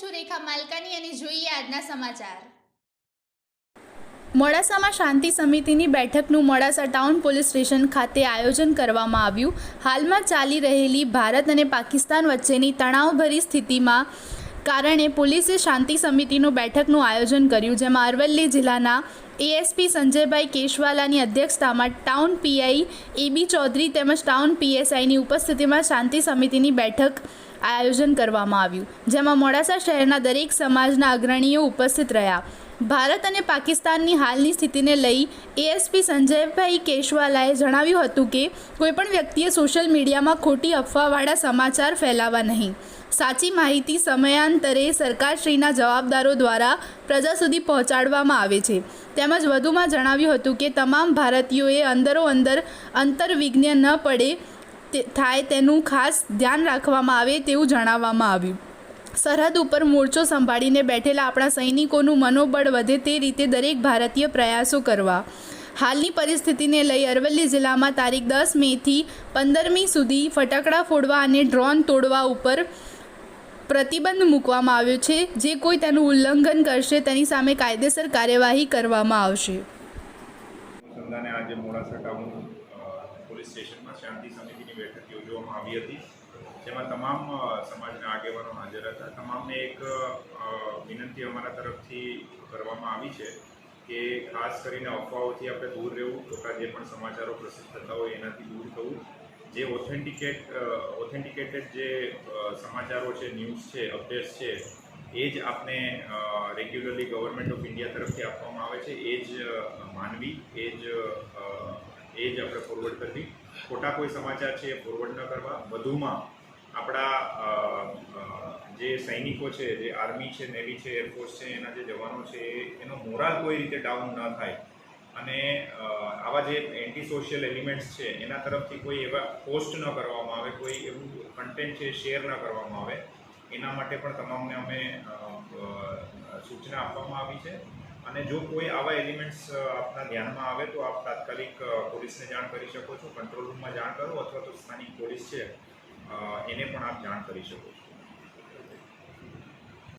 સુરેખા માલકાની અને જોઈએ આજના સમાચાર. મોડાસામાં શાંતિ સમિતિની બેઠકનું મોડાસા ટાઉન પોલીસ સ્ટેશન ખાતે આયોજન કરવામાં આવ્યું. હાલમાં ચાલી રહેલી ભારત અને પાકિસ્તાન વચ્ચેની તણાવભરી સ્થિતિમાં કારણે પોલીસે શાંતિ સમિતિનું બેઠકનું આયોજન કર્યું, જેમાં અરવલ્લી જિલ્લાના એએસપી સંજયભાઈ કેશવાલાની અધ્યક્ષતામાં ટાઉન પીઆઈ એબી ચૌધરી તેમજ ટાઉન પીએસઆઈની ઉપસ્થિતિમાં શાંતિ સમિતિની બેઠક આયોજન કરવામાં આવ્યું, જેમાં મોડાસા શહેરના દરેક સમાજના અગ્રણીઓ ઉપસ્થિત રહ્યા. ભારત અને પાકિસ્તાનની હાલની સ્થિતિને લઈ એએસપી સંજયભાઈ કેશવાલાએ જણાવ્યું હતું કે, કોઈપણ વ્યક્તિએ સોશિયલ મીડિયામાં ખોટી અફવાવાળા સમાચાર ફેલાવા નહીં. સાચી માહિતી સમયાંતરે સરકારશ્રીના જવાબદારો દ્વારા પ્રજા સુધી પહોંચાડવામાં આવે છે. તેમજ વધુમાં જણાવ્યું હતું કે તમામ ભારતીયોએ અંદરો અંદર અંતર્વિઘ્ન ન પડે થાય તેનું ખાસ ધ્યાન રાખવામાં આવે તેવું જણાવવામાં આવ્યું. સરહદ ઉપર મોરચો સંભાળીને બેઠેલા આપણા સૈનિકોનું મનોબળ વધે તે રીતે દરેક ભારતીય પ્રયાસો કરવા. હાલની પરિસ્થિતિને લઈ અરવલ્લી જિલ્લામાં તારીખ દસ મેથી પંદરમી સુધી ફટાકડા ફોડવા અને ડ્રોન તોડવા ઉપર પ્રતિબંધ મૂકવામાં આવ્યો છે જે કોઈ તેનું ઉલ્લંઘન કરશે તેની સામે કાયદેસર કાર્યવાહી કરવામાં આવશે. પોલીસ સ્ટેશનમાં આવી હતી, જેમાં તમામ સમાજના આગેવાનો હાજર હતા. તમામને એક વિનંતી અમારા તરફથી કરવામાં આવી છે કે ખાસ કરીને અફવાઓથી આપણે દૂર રહેવું ખોટા જે પણ સમાચારો પ્રસિદ્ધ થતા હોય એનાથી દૂર થવું. જે ઓથેન્ટિકેટ ઓથેન્ટિકેટેડ જે સમાચારો છે ન્યૂઝ છે અપડેટ્સ છે, એ જ આપને રેગ્યુલરલી ગવર્મેન્ટ ઓફ ઇન્ડિયા તરફથી આપવામાં આવે છે, એ જ માનવી, એ જ એ જ આપણે ફોરવર્ડ કરવી. ખોટા કોઈ સમાચાર છે એ ફોરવર્ડ ન કરવા. વધુમાં આપણા જે સૈનિકો છે, જે આર્મી છે નેવી છે એરફોર્સ છે, એના જે જવાનો છે એનો મોરાલ કોઈ રીતે ડાઉન ન થાય. અને આવા જે એન્ટી સોશિયલ એલિમેન્ટ્સ છે, એના તરફથી કોઈ એવા પોસ્ટ ન કરવામાં આવે, કોઈ એવું કન્ટેન્ટ છે શેર ન કરવામાં આવે, એના માટે પણ તમામને અમે સૂચના આપવામાં આવી છે. અને જો કોઈ આવા એલિમેન્ટ્સ આપના ધ્યાનમાં આવે, તો આપ તાત્કાલિક પોલીસને જાણ કરી શકો છો કંટ્રોલ રૂમમાં જાણ કરો, અથવા તો સ્થાનિક પોલીસ છે એને પણ આપ જાણ કરી શકો છો.